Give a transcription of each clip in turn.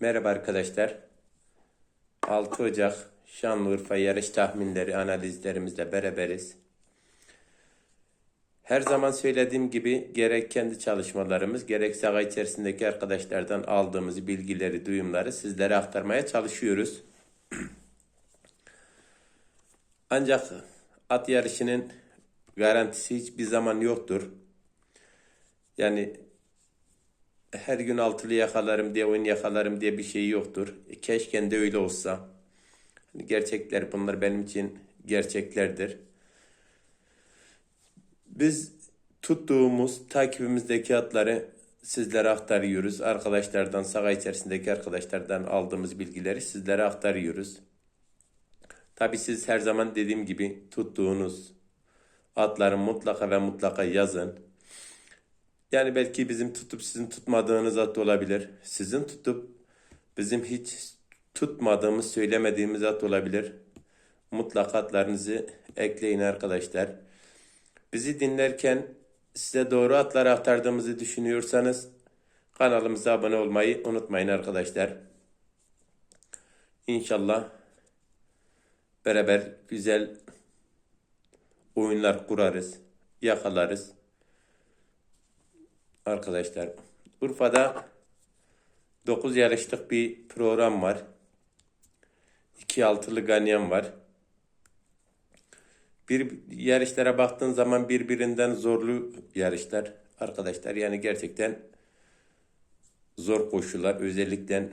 Merhaba arkadaşlar. 6 Ocak Şanlıurfa yarış tahminleri analizlerimizle beraberiz. Her zaman söylediğim gibi gerek kendi çalışmalarımız gerek saha içerisindeki arkadaşlardan aldığımız bilgileri, duyumları sizlere aktarmaya çalışıyoruz. Ancak at yarışının garantisi hiçbir zaman yoktur. Yani her gün altılı yakalarım diye oyun yakalarım diye bir şey yoktur. E, Keşke de öyle olsa. Hani gerçekler bunlar benim için gerçeklerdir. Biz tuttuğumuz takibimizdeki atları sizlere aktarıyoruz. Arkadaşlardan, saha içerisindeki arkadaşlardan aldığımız bilgileri sizlere aktarıyoruz. Tabi siz her zaman dediğim gibi tuttuğunuz atları mutlaka ve mutlaka yazın. Yani belki bizim tutup sizin tutmadığınız at olabilir. Sizin tutup bizim hiç tutmadığımız, söylemediğimiz at olabilir. Mutlaka atlarınızı ekleyin arkadaşlar. Bizi dinlerken size doğru atları aktardığımızı düşünüyorsanız kanalımıza abone olmayı unutmayın arkadaşlar. İnşallah beraber güzel oyunlar kurarız, yakalarız. Arkadaşlar Urfa'da 9 yarışlık bir program var. 2 altılı ganyan var. Bir yarışlara baktığın zaman birbirinden zorlu yarışlar arkadaşlar. Yani gerçekten zor koşular. Özellikle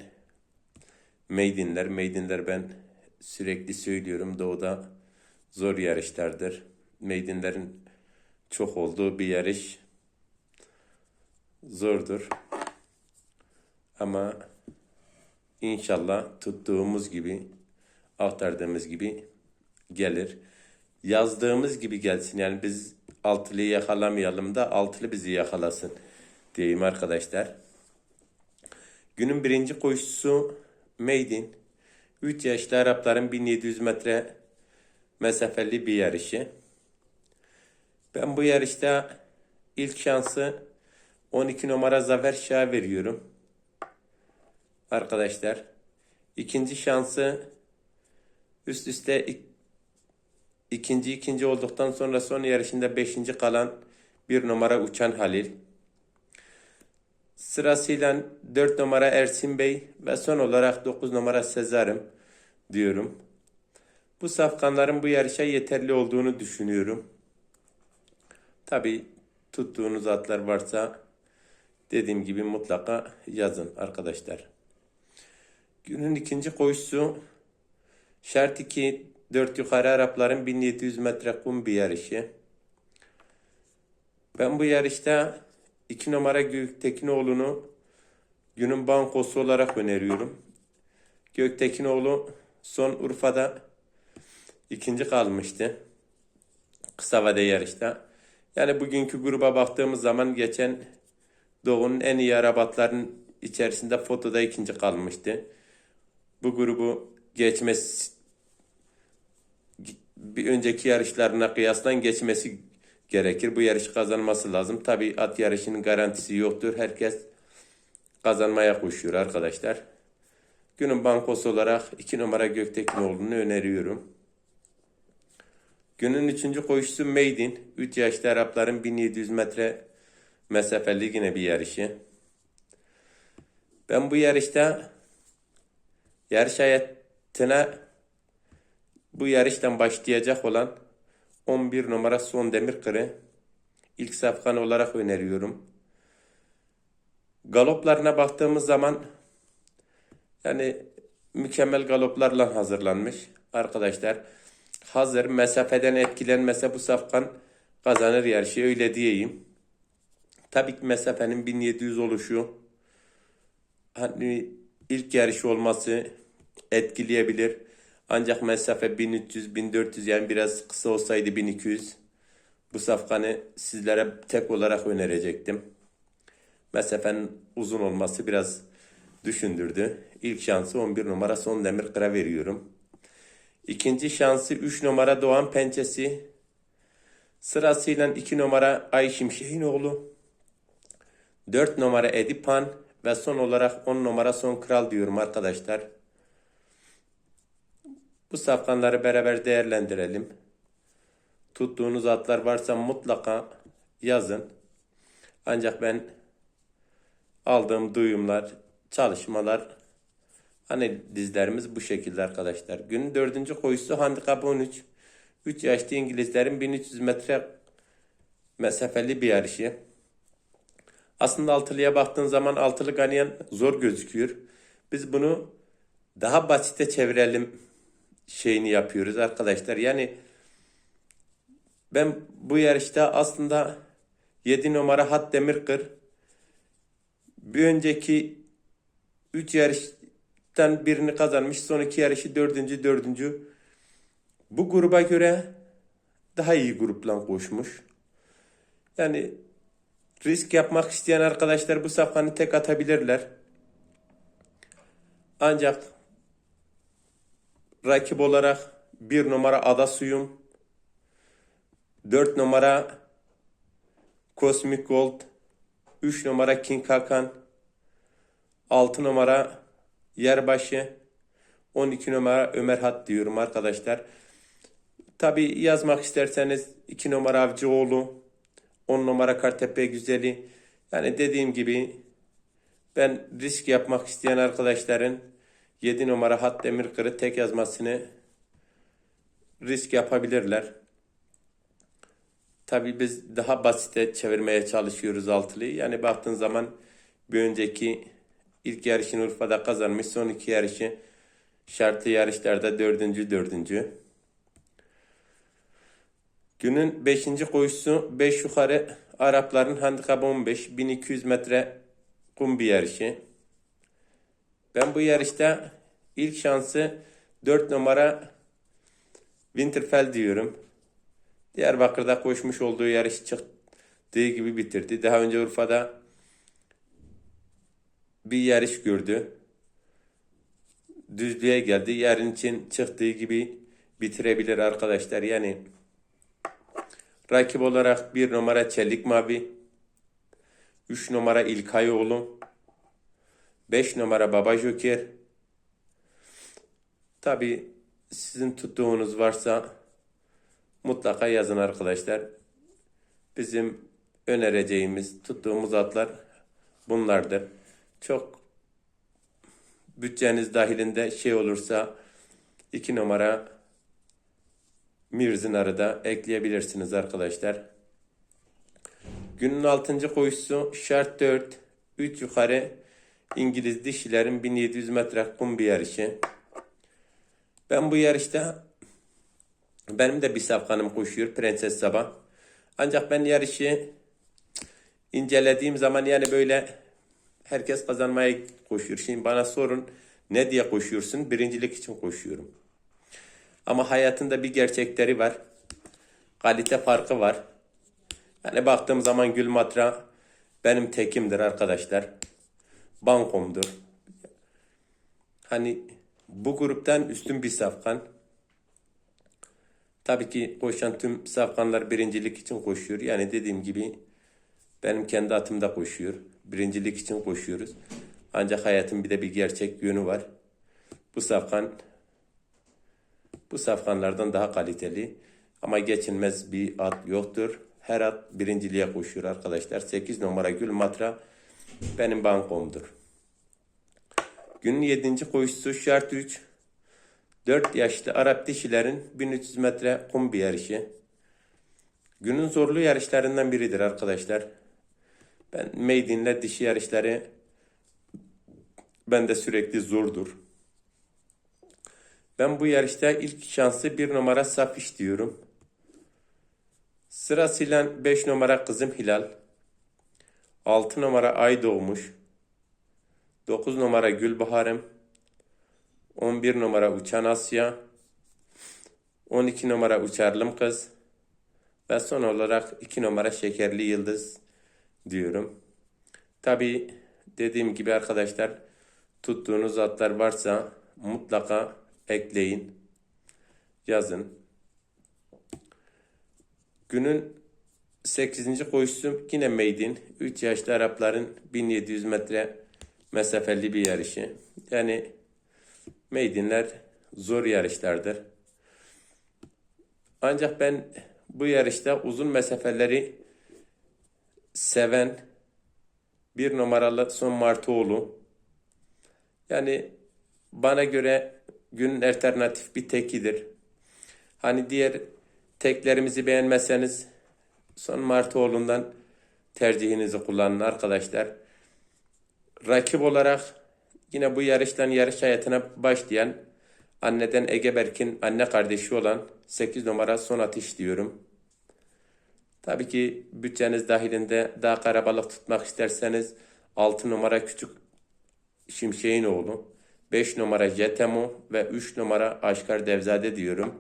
meydinler. Meydinler ben sürekli söylüyorum. Doğuda zor yarışlardır. Meydinlerin çok olduğu bir yarış zordur. Ama inşallah tuttuğumuz gibi, aktardığımız gibi gelir. Yazdığımız gibi gelsin. Yani biz altılıyı yakalamayalım da altılı bizi yakalasın diyeyim arkadaşlar. Günün birinci koşusu Meydin. 3 yaşlı Arapların 1700 metre mesafeli bir yarışı. Ben bu yarışta ilk şansı 12 numara Zafer Şah'a veriyorum. Arkadaşlar. İkinci şansı üst üste ik- ikinci ikinci olduktan sonra son yarışında beşinci kalan bir numara Uçan Halil. Sırasıyla 4 numara Ersin Bey ve son olarak 9 numara Sezar'ım diyorum. Bu safkanların bu yarışa yeterli olduğunu düşünüyorum. Tabi tuttuğunuz atlar varsa dediğim gibi mutlaka yazın arkadaşlar. Günün ikinci koşusu şart 2 4 yukarı Arapların 1700 metre kum bir yarışı. Ben bu yarışta 2 numara Göktekinoğlu'nu günün bankosu olarak öneriyorum. Göktekinoğlu son Urfa'da ikinci kalmıştı. Kısa vade yarışta. Yani bugünkü gruba baktığımız zaman geçen Doğu'nun en iyi arabatların içerisinde fotoda ikinci kalmıştı. Bu grubu geçmesi bir önceki yarışlarına kıyaslan geçmesi gerekir. Bu yarışı kazanması lazım. Tabi at yarışının garantisi yoktur. Herkes kazanmaya koşuyor arkadaşlar. Günün bankosu olarak 2 numara Göktekinoğlu'nu öneriyorum. Günün üçüncü koşusu Maiden. 3 yaşlı Arapların 1700 metre mesafeli yine bir yarışı. Ben bu yarışta yarış hayatına bu yarıştan başlayacak olan 11 numara Son Demir Kırı ilk safkan olarak öneriyorum. Galoplarına baktığımız zaman yani mükemmel galoplarla hazırlanmış arkadaşlar. Hazır mesafeden etkilenmese bu safkan kazanır yarışı öyle diyeyim. Tabii ki mesafenin 1700 oluşu hani ilk yarışı olması etkileyebilir. Ancak mesafe 1300-1400 yani biraz kısa olsaydı 1200 bu safkanı sizlere tek olarak önerecektim. Mesafenin uzun olması biraz düşündürdü. İlk şansı 11 numara Son Demir Kıra veriyorum. İkinci şansı 3 numara Doğan Pençesi. Sırasıyla 2 numara Ay Şimşek'in oğlu. 4 numara Edipan Ve son olarak 10 numara son kral diyorum arkadaşlar. Bu safkanları beraber değerlendirelim. Tuttuğunuz atlar varsa mutlaka yazın. Ancak ben aldığım duyumlar, çalışmalar, analizlerimiz bu şekilde arkadaşlar. Günün dördüncü koyusu handikap 13. 3 yaşlı İngilizlerin 1300 metre mesafeli bir yarışı. Aslında altılıya baktığın zaman altılı ganyan zor gözüküyor. Biz bunu daha basite çevirelim şeyini yapıyoruz arkadaşlar. Yani ben bu yarışta aslında 7 numara Hat Demirkır bir önceki 3 yarıştan birini kazanmış. Son iki yarışı dördüncü dördüncü. Bu gruba göre daha iyi grupla koşmuş. Yani risk yapmak isteyen arkadaşlar bu safhanı tek atabilirler. Ancak rakip olarak bir numara Ada Suyum, dört numara Cosmic Gold, üç numara King Hakan, altı numara Yerbaşı, 12 numara Ömer Hat diyorum arkadaşlar. Tabi yazmak isterseniz 2 numara Avcıoğlu, 10 numara Kartepe Güzeli. Yani dediğim gibi ben risk yapmak isteyen arkadaşların 7 numara Hat Demirkır'ı tek yazmasını risk yapabilirler. Tabi biz daha basite çevirmeye çalışıyoruz altılıyı. Yani baktığın zaman bir önceki ilk yarışını Urfa'da kazanmış. Son iki yarışı şartlı yarışlarda dördüncü dördüncü. Günün 5. koşusu 5 yukarı Arapların handikapı 15 1200 metre kum bir yarışı. Ben bu yarışta ilk şansı 4 numara Winterfell diyorum. Diyarbakır'da koşmuş olduğu yarış çıktığı gibi bitirdi. Daha önce Urfa'da bir yarış gördü. Düzlüğe geldi. Yarın için çıktığı gibi bitirebilir arkadaşlar. Yani Rakip olarak bir numara Çelik Mavi, 3 numara İlkayoğlu, 5 numara Baba Joker. Tabi sizin tuttuğunuz varsa mutlaka yazın arkadaşlar. Bizim önereceğimiz, tuttuğumuz atlar bunlardır. Çok bütçeniz dahilinde şey olursa 2 numara Mirzinar'ı da ekleyebilirsiniz arkadaşlar. Günün 6. koşusu şart 4. 3 yukarı İngiliz dişilerin 1700 metre kum bir yarışı. Ben bu yarışta benim de bir safkanım koşuyor Prenses Sabah. Ancak ben yarışı incelediğim zaman yani böyle herkes kazanmaya koşuyor. Şimdi bana sorun ne diye koşuyorsun? Birincilik için koşuyorum. Ama hayatında bir gerçekleri var. Kalite farkı var. Yani baktığım zaman Gülmatra benim tekimdir arkadaşlar. Bankomdur. Hani bu gruptan üstün bir safkan. Tabii ki koşan tüm safkanlar birincilik için koşuyor. Yani dediğim gibi benim kendi atımda koşuyor. Birincilik için koşuyoruz. Ancak hayatın bir de bir gerçek yönü var. Bu safkan bu safkanlardan daha kaliteli ama geçilmez bir at yoktur. Her at birinciliğe koşuyor arkadaşlar. 8 numara Gül Matra benim bankomdur. Günün 7. koşusu şart 3. 4 yaşlı Arap dişilerin 1300 metre kum bir yarışı. Günün zorlu yarışlarından biridir arkadaşlar. Ben Meydin'le dişi yarışları ben de sürekli zordur. Ben bu yarışta ilk şansı bir numara Safiş diyorum. Sırasıyla 5 numara Kızım Hilal. 6 numara Ay Doğmuş. 9 numara Gülbaharım. 11 numara Uçan Asya. 12 numara Uçarlım Kız. Ve son olarak 2 numara Şekerli Yıldız diyorum. Tabi dediğim gibi arkadaşlar tuttuğunuz atlar varsa mutlaka ekleyin, yazın. Günün 8. koşusu yine Meydin. 3 yaşlı Arapların 1700 metre mesafeli bir yarışı. Yani meydanlar zor yarışlardır. Ancak ben bu yarışta uzun mesafeleri seven bir numaralı Son Martoğlu. Yani bana göre günün alternatif bir tekidir. Hani diğer teklerimizi beğenmezseniz Son Martoğlu'ndan tercihinizi kullanın arkadaşlar. Rakip olarak yine bu yarıştan yarış hayatına başlayan anneden Egeberk'in anne kardeşi olan 8 numara son atış diyorum. Tabii ki bütçeniz dahilinde daha karabalık tutmak isterseniz 6 numara küçük Şimşek'in oğlu, 5 numara Jetemo ve 3 numara Aşkar Devzade diyorum.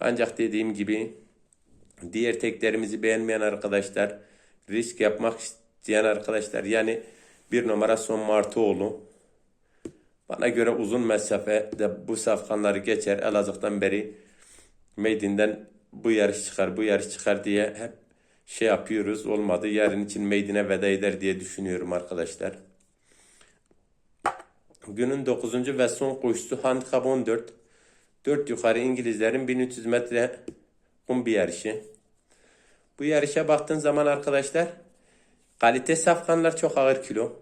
Ancak dediğim gibi diğer teklerimizi beğenmeyen arkadaşlar, risk yapmak isteyen arkadaşlar yani bir numara Son Martoğlu. Bana göre uzun mesafede bu safkanları geçer. Elazığ'dan beri Meydin'den bu yarış çıkar, bu yarış çıkar diye hep şey yapıyoruz. Olmadı. Yarın için Meydin'e veda eder diye düşünüyorum arkadaşlar. Günün 9. ve son koşusu handikap 14. 4 yukarı İngilizlerin 1300 metre kum bir yarışı. Bu yarışa baktığın zaman arkadaşlar kalite safkanlar çok ağır kilo.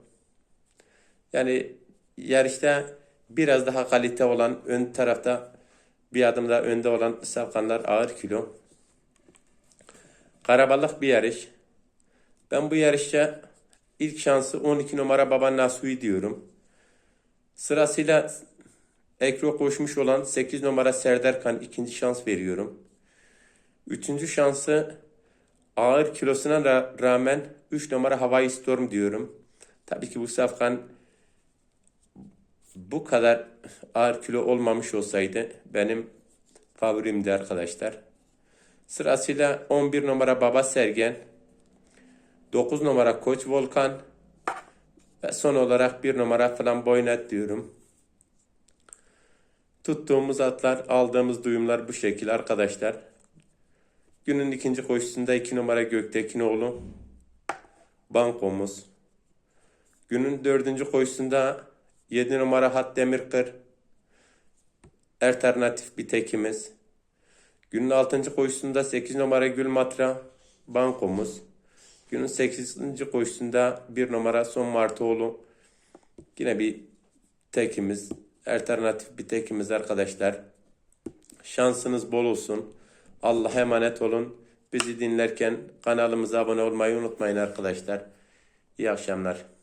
Yani yarışta biraz daha kalite olan ön tarafta bir adım daha önde olan safkanlar ağır kilo. Karabalık bir yarış. Ben bu yarışta ilk şansı 12 numara Baba Nasuhi diyorum. Sırasıyla Ekro koşmuş olan 8 numara Serdar Kan ikinci şans veriyorum. Üçüncü şansı ağır kilosuna ra- rağmen 3 numara Hawaii Storm diyorum. Tabii ki bu safkan bu kadar ağır kilo olmamış olsaydı benim favorimdi arkadaşlar. Sırasıyla 11 numara Baba Sergen, 9 numara Koç Volkan ve son olarak 1 numara Flamboyant diyorum. Tuttuğumuz atlar, aldığımız duyumlar bu şekil arkadaşlar. Günün ikinci koşusunda 2 numara Göktekinoğlu. Bankomuz. Günün dördüncü koşusunda 7 numara Hat Demirkır. Alternatif bir tekimiz. Günün 6. koşusunda 8 numara Gül Matra bankomuz. Günün 8. koşusunda 1 numara Son Martoğlu. Yine bir tekimiz. Alternatif bir tekimiz arkadaşlar. Şansınız bol olsun. Allah'a emanet olun. Bizi dinlerken kanalımıza abone olmayı unutmayın arkadaşlar. İyi akşamlar.